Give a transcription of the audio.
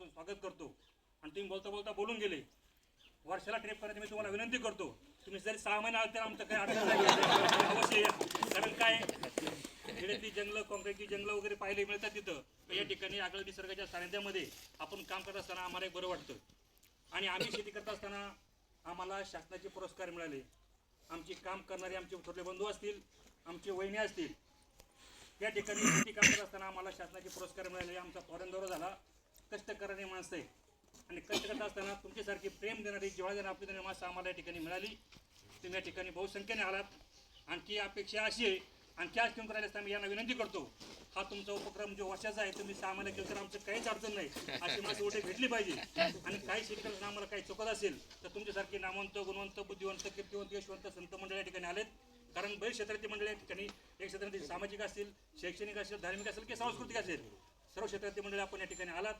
मनापासून स्वागत करतो. आणि तुम्ही बोलता बोलता बोलून गेले. वर्षाला ट्रिप करायची मी तुम्हाला विनंती करतो. तुम्ही जरी सहा महिने आले तर आमचं काही अडचण नाही. अवश्य कारण काय? खेड्यातली जंगलं कॉन्क्रीटची जंगलं वगैरे पाहायला मिळतात तिथं. तर या ठिकाणी आगळ्या निसर्गाच्या सानिध्यामध्ये आपण काम करत असताना आम्हाला एक बरं वाटतं. आणि आम्ही शेती करत असताना आम्हाला शासनाचे पुरस्कार मिळाले. आमची काम करणारे आमचे छोटे बंधू असतील आमचे वहिनी असतील. या ठिकाणी शेती काम करत असताना आम्हाला शासनाचे पुरस्कार मिळाले. आमचा फॉरेन दौरा झाला. कष्ट करणारी माणसं आहे. आणि कष्ट करत असताना तुमच्यासारखी प्रेम देणारी जेव्हा देणारी आपली देणारी माणसं आम्हाला या ठिकाणी मिळाली. तुम्ही या ठिकाणी बहुसंख्येने आलात. आणखी अपेक्षा अशी आहे आणखी आज घेऊन राहिले असता मी यांना विनंती करतो हा तुमचा उपक्रम जो वर्षाचा आहे तुम्ही सामान्य केलं तर आमचं काहीच अडचण नाही. अशी माणसं उठे भेटली पाहिजे. आणि काही शेतकऱ्यांना आम्हाला काही चुकत असेल तर तुमच्यासारखे नामवंत गुणवंत बुद्धिवंत कीर्तिवंत यशवंत संत मंडळ या ठिकाणी आलेत. कारण बरेच क्षेत्रातील मंडळ या ठिकाणी एक क्षेत्रातील सामाजिक असतील शैक्षणिक असेल धार्मिक असेल किंवा सांस्कृतिक असेल सर्व क्षेत्रातील मंडळी आपण या ठिकाणी आलात.